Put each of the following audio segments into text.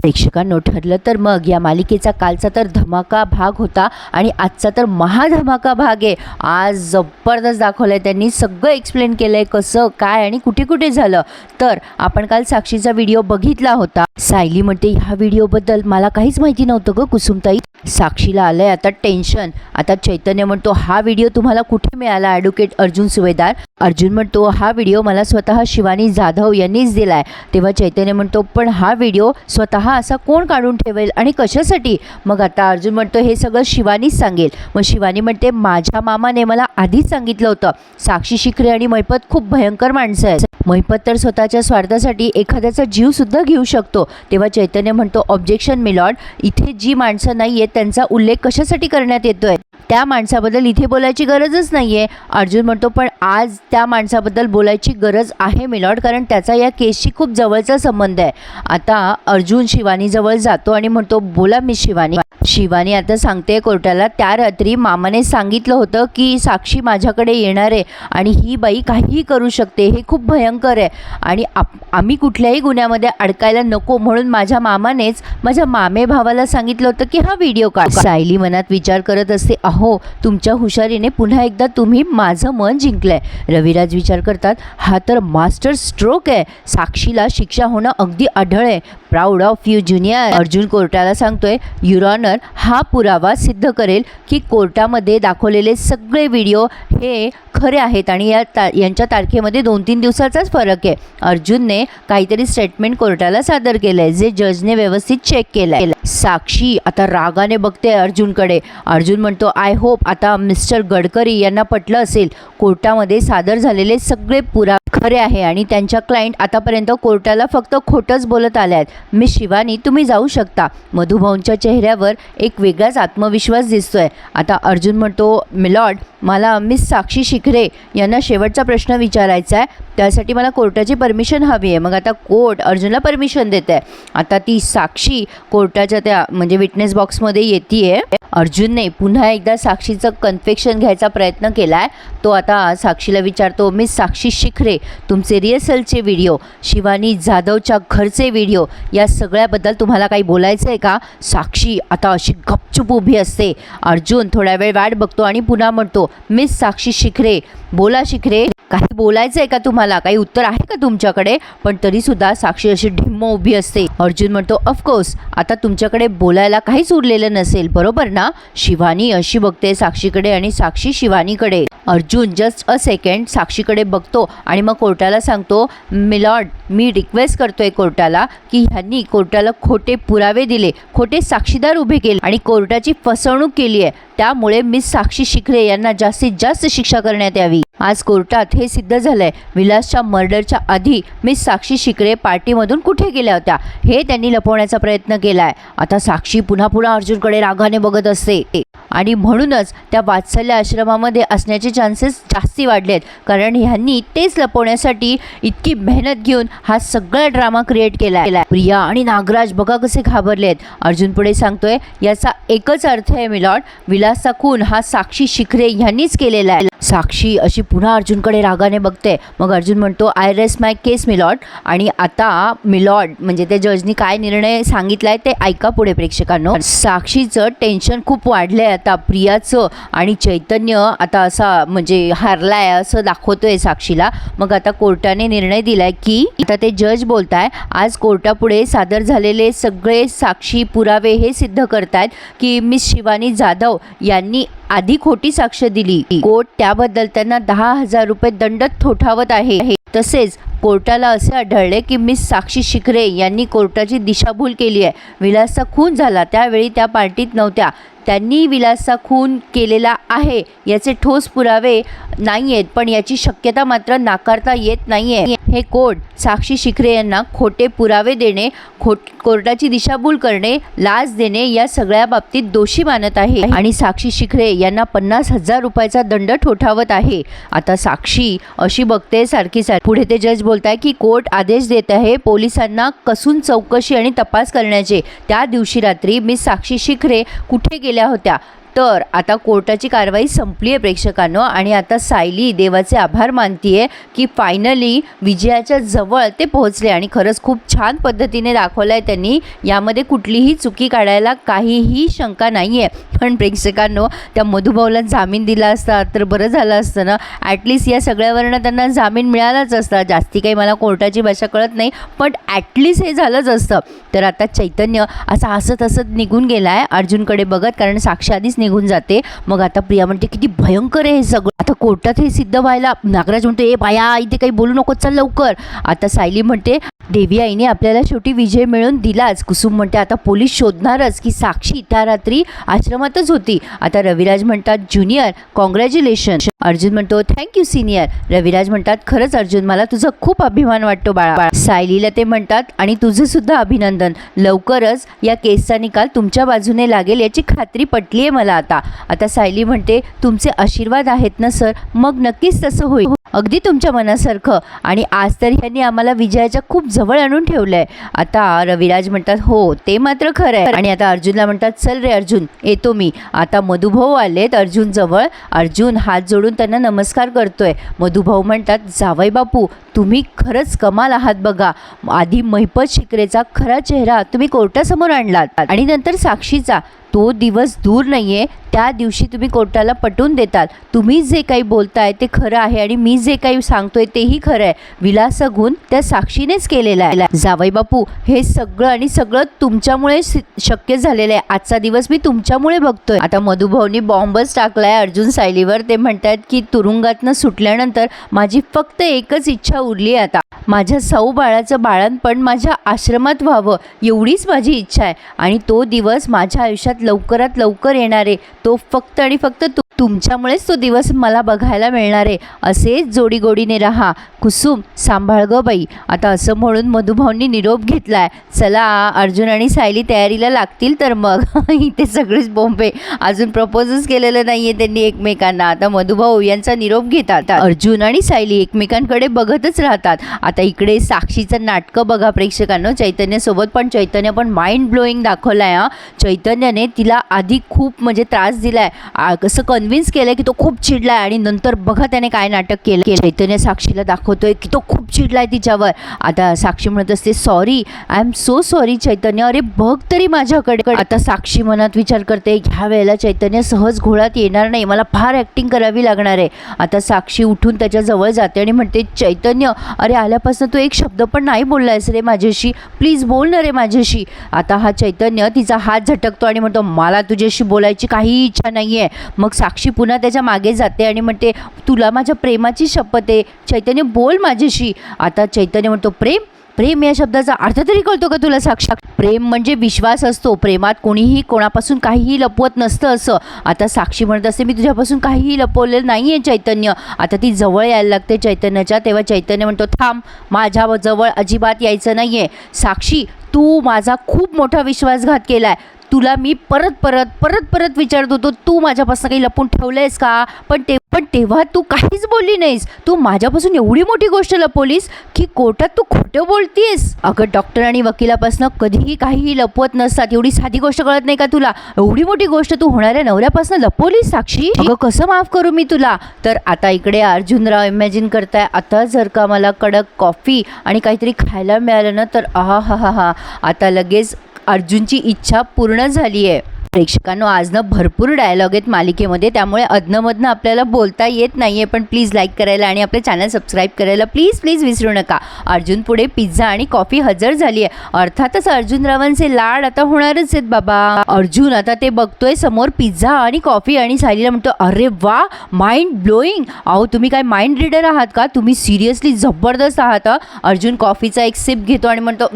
प्रेक्षकांनो ठरलं तर मग. या मालिकेचा कालचा तर धमाका भाग होता आणि आजचा तर महाधमाका भाग आहे. आज जबरदस्त दाखवलं आहे त्यांनी. सगळं एक्सप्लेन केलं आहे कसं काय आणि कुठे कुठे झालं. तर आपण काल साक्षीचा व्हिडिओ बघितला होता. सायली म्हणते ह्या व्हिडिओबद्दल मला काहीच माहिती नव्हतं गं कुसुमताई. साक्षीला आलं आहे आता टेन्शन आता चैतन्य म्हणतो हा व्हिडिओ तुम्हाला कुठे मिळाला ॲडव्होकेट अर्जुन सुवेदार? अर्जुन म्हणतो हा व्हिडिओ मला स्वतः शिवानी जाधव यांनीच दिलाय. तेव्हा चैतन्य म्हणतो पण हा व्हिडिओ स्वतः असा कोण काढून ठेवेल आणि कशासाठी? मग आता अर्जुन म्हणतो हे सगळं शिवानीच सांगेल. मग शिवानी म्हणते माझ्या मामाने मला आधीच सांगितलं होतं साक्षी शिखरे आणि मैपत खूप भयंकर माणसं आहेत. मैपत तर स्वतःच्या स्वार्थासाठी एखाद्याचा जीवसुद्धा घेऊ शकतो. तेव्हा चैतन्य म्हणतो ऑब्जेक्शन मिलॉर्ड इथे जी माणसं नाही आहेत त्यांचा उल्लेख कशासाठी करण्यात येतोय? त्या माणसाबद्दल इथे बोलायची गरजच नाही आहे अर्जुन म्हणतो पण आज त्या माणसाबद्दल बोलायची गरज आहे मिलॉर्ड कारण त्याचा या केसशी खूप जवळचा संबंध आहे. आता अर्जुन शिवानीजवळ जातो आणि म्हणतो बोला मी शिवानी. शिवानी आता सांगते कोर्टाला त्या रात्री मामाने सांगितलं होतं की साक्षी माझ्याकडे येणार आहे आणि ही बाई काहीही करू शकते हे खूप भयंकर आहे. आणि आप आम्ही कुठल्याही गुन्ह्यामध्ये अडकायला नको म्हणून माझ्या मामानेच माझ्या मामे भावाला सांगितलं होतं की हा व्हिडिओ काढ. सायली मनात विचार करत असते अहो तुमच्या हुशारीने पुन्हा एकदा तुम्ही माझं मन जिंकलंय. रविराज विचार करतात हा तर मास्टर स्ट्रोक आहे. साक्षीला शिक्षा होणं अगदी आढळ आहे. Proud of you junior Arjun कोर्टाला सांगतोय युरॉनर हा पुरावा सिद्ध करेल की कोर्टामध्ये दाखवलेले सगळे व्हिडिओ हे खरे आहेत आणि या ता यांच्या तारखेमध्ये दोन तीन दिवसाचाच फरक आहे. अर्जुनने काहीतरी स्टेटमेंट कोर्टाला सादर केलं आहे जे जजने व्यवस्थित चेक केलं आहे साक्षी आता रागाने बघते अर्जुनकडे. अर्जुन म्हणतो आय होप आता मिस्टर गडकरी यांना पटलं असेल. कोर्टामध्ये सादर झालेले सगळे पुरा खरे आहे आणि त्यांच्या क्लायंट आतापर्यंत कोर्टाला फक्त खोटंच बोलत आल्या आहेत मिस शिवानी तुम्ही जाऊ शकता. मधुभाऊंच्या चेहऱ्यावर एक वेगळाच आत्मविश्वास दिसतोय. आता अर्जुन म्हणतो मिलॉर्ड मला मिस साक्षी शिखरे यांना शेवटचा प्रश्न विचारायचा आहे. त्यासाठी मला कोर्टाची परमिशन हवी आहे. मग आता कोर्ट अर्जुनला परमिशन देते आहे आता ती साक्षी कोर्टाच्या त्या म्हणजे विटनेस बॉक्समध्ये येते आहे अर्जुनने पुन्हा एकदा साक्षीचं कन्फेक्शन घ्यायचा प्रयत्न केला आहे तो आता साक्षीला विचारतो मिस साक्षी शिखरे तुमचे रिहर्सलचे व्हिडिओ शिवानी जाधवच्या घरचे व्हिडिओ या सगळ्याबद्दल तुम्हाला काही बोलायचं आहे का? साक्षी आता अशी गपचूप उभी असते. अर्जुन थोड्या वेळ वाट बघतो आणि पुन्हा म्हणतो मिस साक्षी शिखरे बोला शिखरे काही बोलायचं आहे का तुम्हाला? काही उत्तर आहे का तुमच्याकडे? पण तरीसुद्धा साक्षी अशी ढिम्म उभी असते. अर्जुन म्हणतो ऑफकोर्स आता तुमच्या तुमच्याकडे बोलायला काहीच उरलेलं नसेल बरोबर ना? शिवानी अशी बघते साक्षीकडे आणि साक्षी शिवानीकडे. अर्जुन जस्ट अ सेकंड साक्षीकडे बघतो आणि मग कोर्टाला सांगतो मिलॉर्ड मी रिक्वेस्ट करतोय कोर्टाला की ह्यांनी कोर्टाला खोटे पुरावे दिले खोटे साक्षीदार उभे केले आणि कोर्टाची फसवणूक केली आहे. त्यामुळे मिस साक्षी शिखरे यांना जास्तीत जास्त शिक्षा करण्यात यावी. आज कोर्टात हे सिद्ध झालंय. विलासच्या मर्डरच्या आधी मिस साक्षी शिखरे पार्टीमधून कुठे गेल्या होत्या? हे त्यांनी लपवण्याचा प्रयत्न केला आहे आता साक्षी पुन्हा पुन्हा अर्जुनकडे रागाने बघत असते. आणि म्हणूनच त्या वात्सल्य आश्रमामध्ये असण्याचे चान्सेस जास्ती वाढलेत. कारण ह्यांनी तेच लपवण्यासाठी इतकी मेहनत घेऊन हा सगळा ड्रामा क्रिएट केला आहे प्रिया आणि नागराज बघा कसे घाबरलेत. अर्जुन पुढे सांगतोय याचा एकच अर्थ आहे मिलॉर्ड. विलासचा खून हा साक्षी शिखरे यांनीच केलेला आहे. साक्षी अशी पुन्हा अर्जुनकडे रागाने बघते. मग अर्जुन म्हणतो I rest my case milord आणि आता मिलॉर्ड म्हणजे त्या जजनी काय निर्णय सांगितलाय ते ऐका पुढे प्रेक्षकांनो. साक्षीचं टेन्शन खूप वाढलंय आता. प्रियाचं आणि चैतन्य आता असा म्हणजे हारलाय असं दाखवतोय साक्षीला. मग आता कोर्टाने निर्णय दिलाय की आता ते जज बोलताय आज कोर्टापुढे सादर झालेले सगळे साक्षी पुरावे हे सिद्ध करतायत की मिस शिवानी जाधव यांनी आधी खोटी साक्ष दिली. कोर्ट त्याबद्दल त्यांना दहा हजार रुपये दंड ठोठावत आहे. तसेच कोर्टाला असे आढळले की मिस साक्षी शिखरे यांनी कोर्टाची दिशाभूल केली आहे. विलासचा खून झाला. त्यावेळी त्या पार्टीत नव्हत्या. त्यांनी विलासचा खून केलेला आहे. याचे ठोस पुरावे नाही आहेत पण याची शक्यता मात्र नाकारता येत नाही आहे हे कोर्ट साक्षी शिखरे यांना खोटे पुरावे देणे खोट कोर्टाची दिशाभूल करणे लाच देणे या सगळ्या बाबतीत दोषी मानत आहे. आणि साक्षी शिखरे यांना पन्नास हजार रुपयाचा दंड ठोठावत आहे. आता साक्षी अशी बघते सारखी सारखी. पुढे ते जज बोलताय की कोर्ट आदेश देत आहे पोलिसांना कसून चौकशी आणि तपास करण्याचे. त्या दिवशी रात्री मी साक्षी शिखरे कुठे केल्या होत्या. तर आता कोर्टाची कारवाई संपली आहे प्रेक्षकांनो आणि आता सायली देवाचे आभार मानतीये की फायनली विजयाच्या जवळ ते पोहोचले आणि खरंच खूप छान पद्धतीने दाखवलं आहे त्यांनी. यामध्ये कुठलीही चुकी काढायला काहीही शंका नाही आहे पण प्रेक्षकांनो त्या मधुभाऊला जामीन दिला असता तर बरं झालं असतं ना? ॲटलिस्ट या सगळ्यावरनं त्यांना जामीन मिळालाच असता. जास्ती काही मला कोर्टाची भाषा कळत नाही पण ॲटलिस्ट हे झालंच असतं. तर आता चैतन्य असं हसत हसत निघून गेला आहे अर्जुनकडे बघत कारण साक्षी आधीच निघून जाते. मग आता प्रिया म्हणते किती भयंकर आहे हे सगळं. आता कोर्टात हे सिद्ध व्हायला नागराज म्हणतो ए बाया इथे काही बोलू नको चल लवकर. आता सायली म्हणते देवी आईने आपल्याला शेवटी विजय मिळवून दिलाच. कुसुम म्हणते आता पोलीस शोधणारच की साक्षी त्या रात्री आश्रमातच होती. आता रविराज म्हणतात ज्युनियर कॉंग्रॅच्युलेशन. अर्जुन म्हणतो थँक्यू सिनियर. रविराज म्हणतात खरंच अर्जुन मला तुझा खूप अभिमान वाटतो बाळा. बाळा." सायलीला ते म्हणतात आणि तुझं सुद्धा अभिनंदन. लवकरच या केसचा निकाल तुमच्या बाजूने लागेल याची खात्री पटली आहे मला आता. आता सायली म्हणते तुमचे आशीर्वाद आहेत ना सर? मग नक्कीच तसं होईल. अगदी तुमच्या मनासारखं. आणि आज तर ह्यांनी आम्हाला विजयाच्या खूप जवळ आणून ठेवलंय. आता रविराज म्हणतात हो ते मात्र खरं आहे आणि आता अर्जुनला म्हणतात चल रे अर्जुन येतो मी. आता मधुभाऊ आलेत अर्जुन जवळ. अर्जुन हात जोडून त्यांना नमस्कार करतोय. मधुभाऊ म्हणतात जावई बापू तुम्ही खरंच कमाल आहात बघा. आधी महिपत शिकरेचा खरा चेहरा तुम्ही कोर्टासमोर आणलात आणि नंतर साक्षीचा. तो दिवस दूर नाही आहे त्या दिवशी तुम्ही कोर्टाला पटवून देताल. तुम्ही जे काही बोलताय ते खरं आहे आणि मी जे काही सांगतोय तेही खरं आहे. विलास गुण त्या साक्षीनेच केलेला आहे. जावई बापू हे सगळं आणि सगळं तुमच्यामुळे शक्य झालेलं आहे. आजचा दिवस मी तुमच्यामुळे बघतोय. आता मधुभाऊनी बॉम्बच टाकलाय अर्जुन सायलीवर. ते म्हणतात की तुरुंगातनं सुटल्यानंतर माझी फक्त एकच इच्छा उरली आहे आता. माझ्या सौ बाळाचं बाळणपण माझ्या आश्रमात व्हावं. एवढीच माझी इच्छा आहे. आणि तो दिवस माझ्या आयुष्यात लवकरात लवकर येणार. आहे तो फक्त आणि फक्त तू तुमच्यामुळेच तो दिवस मला बघायला मिळणार आहे. असेच जोडीगोडीने राहा. कुसुम सांभाळ ग बाई. आता असं म्हणून मधुभाऊंनी निरोप घेतलाय. चला अर्जुन आणि सायली तयारीला लागतील तर मग. इथे सगळेच बोंबे. अजून प्रपोजच केलेलं नाही आहे त्यांनी एकमेकांना. आता मधुभाऊ यांचा निरोप घेतात. अर्जुन आणि सायली एकमेकांकडे बघतच राहतात. आता इकडे साक्षीचं नाटकं बघा प्रेक्षकांना. चैतन्यासोबत पण चैतन्य पण माइंड ब्लोईंग दाखवलाय हा. चैतन्याने तिला आधी खूप म्हणजे त्रास दिलाय. आ, कसं कन्व्हिन्स केलंय की तो खूप चिडला आहे आणि नंतर बघा त्याने काय नाटक केलं. केलं. चैतन्य साक्षीला दाखवतोय की तो खूप चिडला आहे तिच्यावर. आता साक्षी म्हणत असते sorry I am so sorry Chaitanya. अरे बघ तरी माझ्याकडे. आता साक्षी मनात विचार करते ह्या वेळेला चैतन्य सहज घोळात येणार नाही. मला फार ॲक्टिंग करावी लागणार आहे. आता साक्षी उठून त्याच्याजवळ जाते आणि म्हणते चैतन्य अरे आल्यापासून तू एक शब्द पण नाही बोलला आहेस रे माझ्याशी. प्लीज बोल ना रे माझ्याशी. आता हा चैतन्य तिचा हात झटकतो आणि म्हणतो मला तुझ्याशी बोलायची काही इच्छा नाही आहे मग साक्षी पुन्हा त्याच्यामागे जाते आणि म्हणते तुला माझ्या प्रेमाची शपथ आहे. चैतन्य बोल माझ्याशी. आता चैतन्य म्हणतो प्रेम? प्रेम या शब्दाचा अर्थ तरी कळतो का तुला साक्षात? प्रेम म्हणजे विश्वास असतो. प्रेमात कोणीही कोणापासून काहीही लपवत नसतं असं. आता साक्षी म्हणत असते मी तुझ्यापासून काहीही लपवलेलं नाही आहे चैतन्य. आता ती जवळ यायला लागते चैतन्याच्या तेव्हा चैतन्य म्हणतो थांब माझ्या जवळ अजिबात यायचं नाही आहे साक्षी तू माझा खूप मोठा विश्वासघात केला आहे तुला मी परत परत परत परत विचारत होतो तू माझ्यापासून काही लपून ठेवलं आहेस का? पण ते पण तेव्हा तू काहीच बोलली नाहीस. तू माझ्यापासून एवढी मोठी गोष्ट लपवलीस की कोर्टात तू खोटं बोलतीयस. अगं डॉक्टर आणि वकिलापासून कधीही काहीही लपवत नसतात. एवढी साधी गोष्ट कळत नाही का तुला? एवढी मोठी गोष्ट तू होणाऱ्या नवऱ्यापासून लपवलीस साक्षी? अगं कसं माफ करू मी तुला? तर आता इकडे अर्जुनराव इमॅजिन करताय. आता जर का मला कडक कॉफी आणि काहीतरी खायला मिळालं ना तर आहा हा हा हा आता लगेच अर्जुनची इच्छा पूर्ण झाली आहे प्रेक्षकांनो आजनं भरपूर डायलॉग आहेत मालिकेमध्ये त्यामुळे अधनंमधनं आपल्याला बोलता येत नाही आहे पण प्लीज लाईक करायला आणि आपले चॅनल सबस्क्राईब करायला प्लीज प्लीज विसरू नका. अर्जुन पुढे पिझ्झा आणि कॉफी हजर झाली आहे अर्थातच अर्जुनरावांचे लाड आता होणारच आहेत बाबा. अर्जुन आता ते बघतोय समोर पिझ्झा आणि कॉफी आणि सायलीला म्हणतो अरे वा माइंड ब्लोईंग अहो तुम्ही काय माइंड रीडर आहात का? तुम्ही सिरियसली जबरदस्त आहात अर्जुन कॉफीचा एक सिप घेतो आणि म्हणतो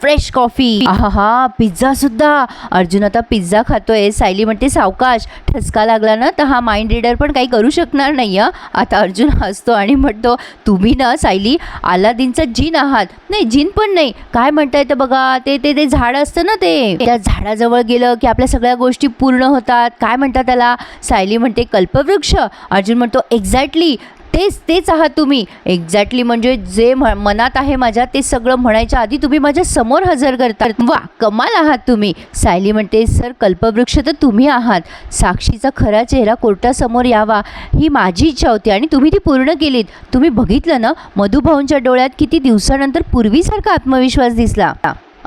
फ्रेश कॉफी हा हा पिझ्झा सुद्धा. अर्जुन आता पिझ्झा खातोय सायली म्हणते सावकाश ठसका लागला ना तर हा माइंड रीडर पण काही करू शकणार नाही आता अर्जुन हसतो आणि म्हणतो तुम्ही ना सायली आलादीनचा जिन आहात. नाही जिन पण नाही. काय म्हणता येतं बघा ते ते ते झाड असतं ना ते. त्या झाडाजवळ गेलं की आपल्या सगळ्या गोष्टी पूर्ण होतात. काय म्हणतात त्याला? सायली म्हणते कल्पवृक्ष. अर्जुन म्हणतो एक्झॅक्टली तेच तेच आहात तुम्ही. एक्झॅक्टली म्हणजे जे म्ह मनात आहे माझ्या ते सगळं म्हणायच्या आधी तुम्ही माझ्यासमोर हजर करता. वा कमाल आहात तुम्ही. सायली म्हणते सर कल्पवृक्ष तर तुम्ही आहात. साक्षीचा खरा चेहरा कोर्टासमोर यावा. ही माझी इच्छा होती आणि तुम्ही ती पूर्ण केलीत. तुम्ही बघितलं ना मधुभाऊंच्या डोळ्यात किती दिवसानंतर पूर्वीसारखा आत्मविश्वास दिसला.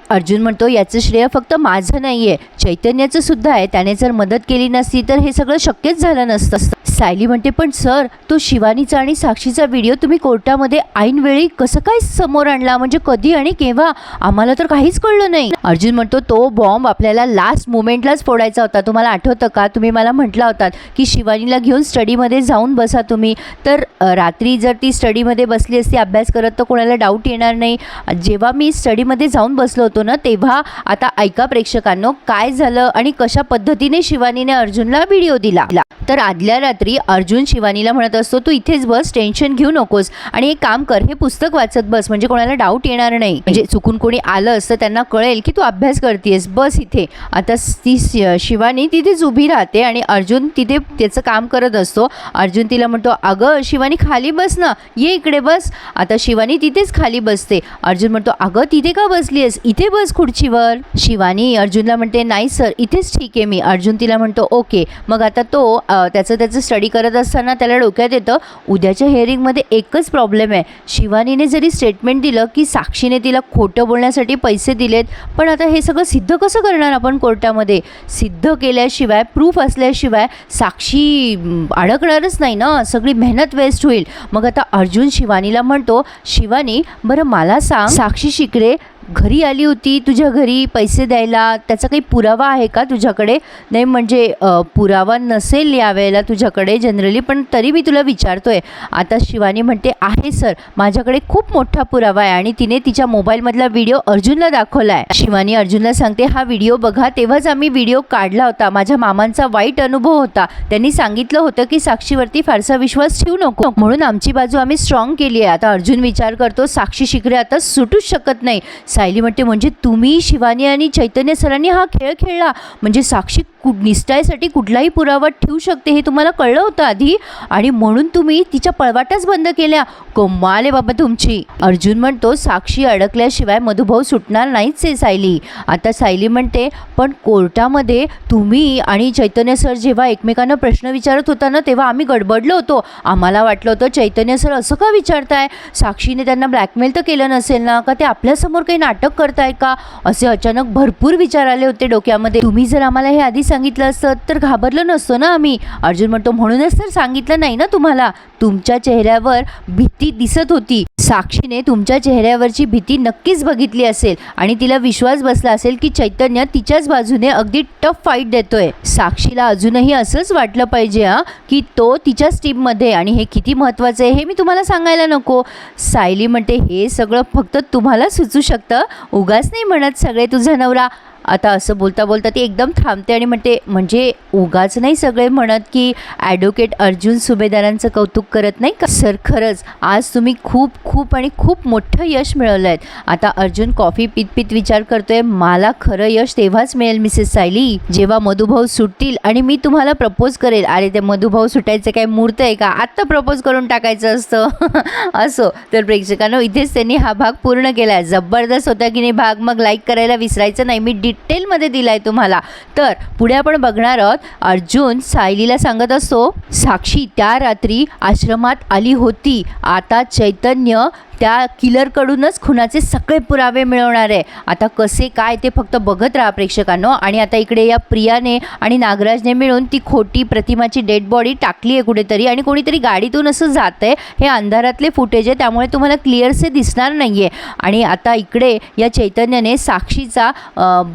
अर्जुन म्हणतो याचं श्रेय फक्त माझं नाही आहे चैतन्याचं सुद्धा आहे. त्याने जर मदत केली नसती तर हे सगळं शक्यच झालं नसतं. सायली म्हणते पण सर तो शिवानीचा आणि साक्षीचा व्हिडिओ तुम्ही कोर्टामध्ये ऐनवेळी कसं काय समोर आणला? म्हणजे कधी आणि केव्हा? आम्हाला तर काहीच कळलं नाही. अर्जुन म्हणतो तो बॉम्ब आपल्याला लास्ट मुमेंटलाच फोडायचा होता. तुम्हाला आठवतं का? तुम्ही मला म्हटला होतात की शिवानीला घेऊन स्टडीमध्ये जाऊन बसा तुम्ही. तर रात्री जर ती स्टडीमध्ये बसली असती अभ्यास करत तर कोणाला डाऊट येणार नाही. जेव्हा मी स्टडीमध्ये जाऊन बसलो होतो ना तेव्हा आता ऐका प्रेक्षकांनो काय झालं आणि कशा पद्धतीने शिवानीने अर्जुनला व्हिडिओ दिला? तर आदल्या रात्री अर्जुन शिवानीला म्हणत असतो तू इथेच बस टेन्शन घेऊ नकोस आणि एक काम कर हे पुस्तक वाचत बस म्हणजे कोणाला डाऊट येणार नाही. म्हणजे चुकून कोणी आलं असतं त्यांना कळेल की तू अभ्यास करतेस बस इथे. आता ती शिवानी तिथेच उभी राहते आणि अर्जुन तिथे त्याचं काम करत असतो. अर्जुन तिला म्हणतो अगं शिवानी खाली बस ना ये इकडे बस. आता शिवानी तिथेच खाली बसते. अर्जुन म्हणतो अगं तिथे का बसली आहेस इथे बस खुर्चीवर. शिवानी अर्जुनला म्हणते नाही सर इथेच ठीक आहे मी. अर्जुन तिला म्हणतो ओके. मग आता तो त्याचं त्याचं स्टडी करत असताना त्याला डोक्यात येतं उद्याच्या हेअरिंगमध्ये एकच प्रॉब्लेम आहे. शिवानीने जरी स्टेटमेंट दिलं की साक्षीने तिला खोटं बोलण्यासाठी पैसे दिलेत पण आता हे सगळं सिद्ध कसं करणार आपण कोर्टामध्ये? सिद्ध केल्याशिवाय प्रूफ असल्याशिवाय साक्षी अडकणारच नाही ना? सगळी मेहनत वेस्ट होईल. मग आता अर्जुन शिवानीला म्हणतो शिवानी बरं मला सांग साक्षी शिकरे घरी आली होती तुझ्या घरी पैसे द्यायला त्याचा काही पुरावा आहे का तुझ्याकडे? नाही म्हणजे पुरावा नसेल यावेळेला तुझ्याकडे जनरली पण तरी मी तुला विचारतोय. आता शिवानी म्हणते आहे सर. माझ्याकडे खूप मोठा पुरावा आहे आणि तिने तिच्या मोबाईलमधला व्हिडिओ अर्जुनला दाखवला आहे शिवानी अर्जुनला सांगते हा व्हिडिओ बघा. तेव्हाच आम्ही व्हिडिओ काढला होता. माझ्या मामांचा वाईट अनुभव होता. त्यांनी सांगितलं होतं की साक्षीवरती फारसा विश्वास ठेवू नको. म्हणून आमची बाजू आम्ही स्ट्रॉंग केली आहे. आता अर्जुन विचार करतो साक्षी शिकरे आता सुटूच शकत नाही. सायली म्हणते म्हणजे तुम्ही शिवानी आणि चैतन्य सरांनी हा खेळ खेळला? म्हणजे साक्षी कु निष्ठायसाठी कुठलाही पुरावा ठेवू शकते हे तुम्हाला कळलं होतं आधी. आणि म्हणून तुम्ही तिच्या पळवाटाच बंद केल्या. कमाल आहे बाबा तुमची. अर्जुन म्हणतो साक्षी अडकल्याशिवाय मधुभाऊ सुटणार नाहीच आहे सायली. आता सायली म्हणते पण कोर्टामध्ये तुम्ही आणि चैतन्य सर जेव्हा एकमेकांना प्रश्न विचारत होता ना तेव्हा आम्ही गडबडलो होतो. आम्हाला वाटलं होतं चैतन्य सर असं का विचारताय? साक्षीने त्यांना ब्लॅकमेल तर केलं नसेल ना? का ते आपल्यासमोर काही नाटक करताय का? असे अचानक भरपूर विचार आले होते डोक्यामध्ये. तुम्ही जर आम्हाला हे आधी सांगितलं असतं तर घाबरलो नसतो ना आम्ही. अर्जुन म्हणतो म्हणूनच तर सांगितलं नाही ना तुम्हाला. तुमच्या चेहऱ्यावर भीती दिसत होती. साक्षीने तुमच्या चेहऱ्यावरची भीती नक्कीच बघितली असेल आणि तिला विश्वास बसला असेल की चैतन्य तिच्याच बाजूने अगदी टफ फाईट देतोय. साक्षीला अजूनही असंच वाटलं पाहिजे हा की तो तिच्याच टीममध्ये. आणि हे किती महत्त्वाचं आहे हे मी तुम्हाला सांगायला नको. सायली म्हणते हे सगळं फक्त तुम्हाला सुचू शकतं. उगाच नाही म्हणत सगळे तुझा नवरा. आता असं बोलता बोलता ती एकदम थांबते आणि म्हणते म्हणजे उगाच नाही सगळे म्हणत की ॲडव्होकेट अर्जुन सुभेदारांचं कौतुक करत नाही का? सर खरंच. आज तुम्ही खूप खूप आणि खूप मोठं यश मिळवलं आहे आता अर्जुन कॉफी पित पित विचार करतोय मला खरं यश तेव्हाच मिळेल मिसेस सायली. जेव्हा मधुभाऊ सुटतील आणि मी तुम्हाला प्रपोज करेल. अरे ते मधुभाऊ सुटायचं काय मूर्त आहे का? आत्ता प्रपोज करून टाकायचं असतं. असो. तर प्रेक्षकांनो इथेच त्यांनी हा भाग पूर्ण केला. आहे जबरदस्त होता की नाही भाग. मग लाईक करायला विसरायचं नाही. मी डिटेलमध्ये दिला आहे तुम्हाला. तर पुढे आपण बघणार आहोत अर्जुन सायलीला सांगत असतो साक्षी त्या रात्री आश्रमात आली होती. आता चैतन्य त्या किलरकडूनच खुनाचे सगळे पुरावे मिळवणार आहे. आता कसे काय ते फक्त बघत राहा प्रेक्षकांनो. आणि आता इकडे या प्रियाने आणि नागराजने मिळून ती खोटी प्रतिमाची डेड बॉडी टाकली आहे कुठेतरी. आणि कोणीतरी गाडीतून असं जात आहे हे अंधारातले फुटेज आहे. त्यामुळे तुम्हाला क्लिअरसे दिसणार नाही आहे आणि आता इकडे या चैतन्याने साक्षीचा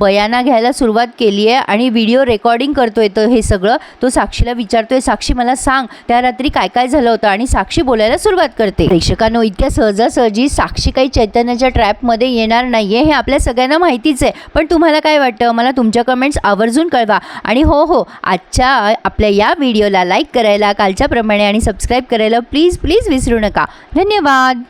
बयाना घ्यायला सुरुवात केली आहे. आणि व्हिडिओ रेकॉर्डिंग करतोय तो हे सगळं. तो साक्षीला विचारतोय साक्षी मला सांग त्या रात्री काय काय झालं होतं? आणि साक्षी बोलायला सुरुवात करते. प्रेक्षकांनो इतक्या सहजासहजी साक्षी काही चैतन्याच्या ट्रॅपमध्ये येणार नाही आहे हे आपल्या सगळ्यांना माहितीच आहे. पण तुम्हाला काय वाटतं? मला तुमच्या कमेंट्स आवर्जून कळवा. आणि हो हो आजच्या आपल्या या व्हिडिओला लाईक करायला कालच्याप्रमाणे आणि सबस्क्राईब करायला प्लीज प्लीज विसरू नका. धन्यवाद!